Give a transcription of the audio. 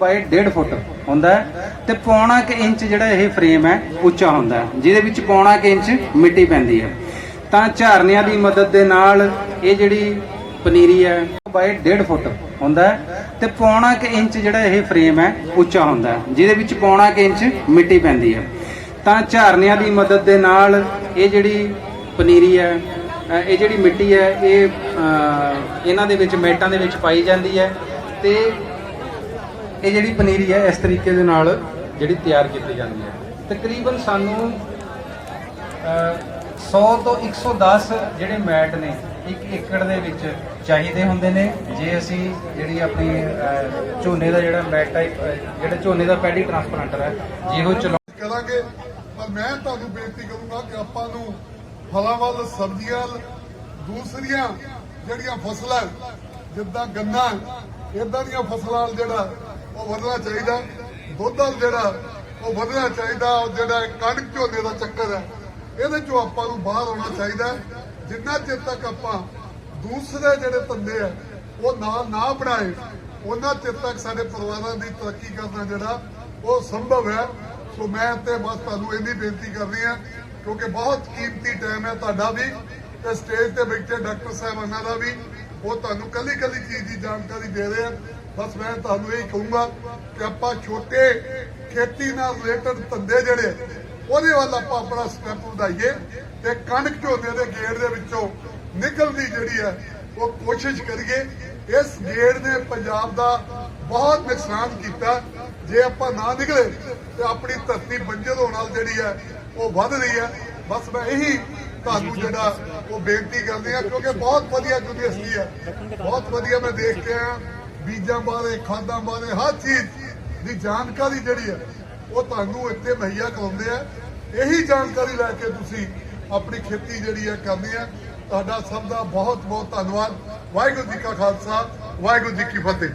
Bye 1.5 ਫੁੱਟ ਹੁੰਦਾ ਹੈ ਤੇ ਪੌਣਾ ਕੁ ਇੰਚ ਜਿਹੜਾ ਇਹ ਫਰੇਮ ਹੈ, ਉੱਚਾ ਹੁੰਦਾ ਜਿਹਦੇ ਵਿੱਚ ਪੌਣਾ ਕੁ ਇੰਚ ਮਿੱਟੀ ਪੈਂਦੀ ਹੈ। ਤਾਂ ਝਾਰਨਿਆਂ ਦੀ ਮਦਦ ਦੇ ਨਾਲ ਇਹ ਜਿਹੜੀ ਪਨੀਰੀ ਹੈ ਬਾਈ 1.5 ਫੁੱਟ ਹੁੰਦਾ ਹੈ ਤੇ ਪੌਣਾ ਕੁ ਇੰਚ ਜਿਹੜਾ ਇਹ ਫਰੇਮ ਹੈ, ਉੱਚਾ ਹੁੰਦਾ ਜਿਹਦੇ ਵਿੱਚ ਪੌਣਾ ਕੁ ਇੰਚ ਮਿੱਟੀ ਪੈਂਦੀ ਹੈ। ਤਾਂ ਝਾਰਨਿਆਂ ਦੀ ਮਦਦ ਦੇ ਨਾਲ ਇਹ ਜਿਹੜੀ ਪਨੀਰੀ ਹੈ ਇਹ ਜਿਹੜੀ ਮਿੱਟੀ ਹੈ, ਇਹ ਇਹਨਾਂ ਦੇ ਵਿੱਚ ਮੈਟਾਂ ਦੇ ਵਿੱਚ ਪਾਈ ਜਾਂਦੀ ਹੈ ਤੇ ਇਹ ਜਿਹੜੀ ਪਨੀਰੀ ਹੈ ਇਸ ਤਰੀਕੇ ਦੇ ਨਾਲ ਜਿਹੜੀ ਤਿਆਰ ਕੀਤੀ ਜਾਂਦੀ ਹੈ। ਤਕਰੀਬਨ ਸਾਨੂੰ ਅ, 100 ਤੋਂ 110 ਜਿਹੜੇ ਮੈਟ ਨੇ ਇੱਕ ਏਕੜ ਦੇ ਵਿੱਚ ਚਾਹੀਦੇ ਹੁੰਦੇ ਨੇ। ਜੇ ਅਸੀਂ ਜਿਹੜੀ ਆਪਣੀ ਝੋਨੇ ਦਾ ਜਿਹੜਾ ਮੈਟ ਟਾਈਪ ਜਿਹੜਾ ਝੋਨੇ ਦਾ ਪੈਡੀ ਟਰਾਂਸਪਲਾਂਟਰ ਹੈ ਜੇ ਉਹ ਚਲਾ ਕਰਾਂਗੇ ਪਰ ਮੈਂ ਤੁਹਾਨੂੰ ਬੇਨਤੀ ਕਰੂੰਗਾ ਕਿ ਆਪਾਂ ਨੂੰ ਫਲਾਂ ਵੱਲ ਸਬਜ਼ੀਆਂ ਵੱਲ, ਦੂਸਰੀਆਂ ਜਿਹੜੀਆਂ ਫਸਲਾਂ ਜਿੱਦਾਂ ਗੰਨਾ ਇਦਾਂ ਦੀਆਂ ਫਸਲਾਂ ਜਿਹੜਾ ਉਹ ਵਧਣਾ ਚਾਹੀਦਾ। ਦੁੱਧ ਜਿਹੜਾ, ਉਹ ਵਧਣਾ ਚਾਹੀਦਾ। ਉਹ ਜਿਹੜਾ ਕਣਕ ਝੋਨੇ ਦਾ ਚੱਕਰ ਹੈ, ਇਹਦੇ ਚੋਂ ਆਪਾਂ ਨੂੰ ਬਾਹਰ ਆਉਣਾ ਚਾਹੀਦਾ। ਜਿੰਨਾ ਚਿਰ ਤੱਕ ਆਪਾਂ ਦੂਸਰੇ ਜਿਹੜੇ ਧੰਦੇ ਆ, ਉਹ ਨਾ ਨਾ ਬਣਾਏ, ਉਹਨਾਂ ਚਿਰ ਤੱਕ ਸਾਡੇ ਪਰਿਵਾਰਾਂ ਦੀ ਤਰੱਕੀ ਕਰਨਾ ਜਿਹੜਾ, ਉਹ ਸੰਭਵ ਹੈ। ਸੋ ਮੈਂ ਤੇ ਬਸ ਤੁਹਾਨੂੰ ਇੰਨੀ ਬੇਨਤੀ ਕਰਨੀ ਹੈ ਕਿਉਂਕਿ ਬਹੁਤ ਕੀਮਤੀ ਟਾਈਮ ਹੈ ਤੁਹਾਡਾ ਵੀ, ਤੇ ਸਟੇਜ ਤੇ ਬੈਠੇ ਡਾਕਟਰ ਸਾਹਿਬਾਨਾਂ ਦਾ ਵੀ, ਉਹ ਤੁਹਾਨੂੰ ਕੱਲੀ ਕੱਲੀ ਚੀਜ਼ ਦੀ ਜਾਣਕਾਰੀ ਦੇ ਰਹੇ ਹਨ ਬਸ ਮੈਂ ਤੁਹਾਨੂੰ ਇਹ ਕਹੂੰਗਾ ਕਿ ਆਪਾਂ ਛੋਟੇ ਖੇਤੀ ਨਾਲ ਰਿਲੇਟਡ ਧੰਦੇ ਜਿਹੜੇ ਉਹਦੇ ਵੱਲ ਆਪਾਂ ਆਪਣਾ ਸਟੈਪ ਵਧਾਈਏ ਤੇ ਕਣਕ ਝੋਨੇ ਦੇ ਗੇੜ ਦੇ ਵਿੱਚੋਂ ਨਿਕਲਦੀ ਜਿਹੜੀ ਹੈ ਉਹ ਕੋਸ਼ਿਸ਼ ਕਰੀਏ। ਇਸ ਗੇੜ ਨੇ ਪੰਜਾਬ ਦਾ ਬਹੁਤ ਨੁਕਸਾਨ ਕੀਤਾ। ਜੇ ਆਪਾਂ ਨਾ ਨਿਕਲੇ ਤੇ ਆਪਣੀ ਧਰਤੀ ਬੰਜਰ ਹੋਣ ਨਾਲ ਜਿਹੜੀ ਹੈ ਉਹ ਵੱਧ ਰਹੀ ਹੈ। ਬਸ ਮੈਂ ਇਹੀ ਤੁਹਾਨੂੰ ਜਿਹੜਾ ਉਹ ਬੇਨਤੀ ਕਰਦੇ ਆ ਕਿਉਂਕਿ ਬਹੁਤ ਵਧੀਆ ਯੂਨੀਵਰਸਿਟੀ ਹੈ। ਬਹੁਤ ਵਧੀਆ ਮੈਂ ਦੇਖ ਕੇ ਆਇਆ। ਬੀਜਾਂ ਬਾਰੇ, ਖਾਦਾਂ ਬਾਰੇ, ਹਰ ਚੀਜ਼ ਦੀ ਜਾਣਕਾਰੀ ਜਿਹੜੀ ਹੈ, ਉਹ ਤੁਹਾਨੂੰ ਇੱਥੇ ਮੁਹੱਈਆ ਕਰਾਉਂਦੇ ਆ। ਇਹੀ ਜਾਣਕਾਰੀ ਲੈ ਕੇ ਤੁਸੀਂ ਆਪਣੀ ਖੇਤੀ ਜਿਹੜੀ ਹੈ ਕਰਨੀ ਹੈ। ਤੁਹਾਡਾ ਸਭ ਦਾ ਬਹੁਤ ਬਹੁਤ ਧੰਨਵਾਦ। ਵਾਹਿਗੁਰੂ ਜੀ ਕਾ ਖਾਲਸਾ, ਵਾਹਿਗੁਰੂ ਜੀ ਕੀ ਫਤਿਹ।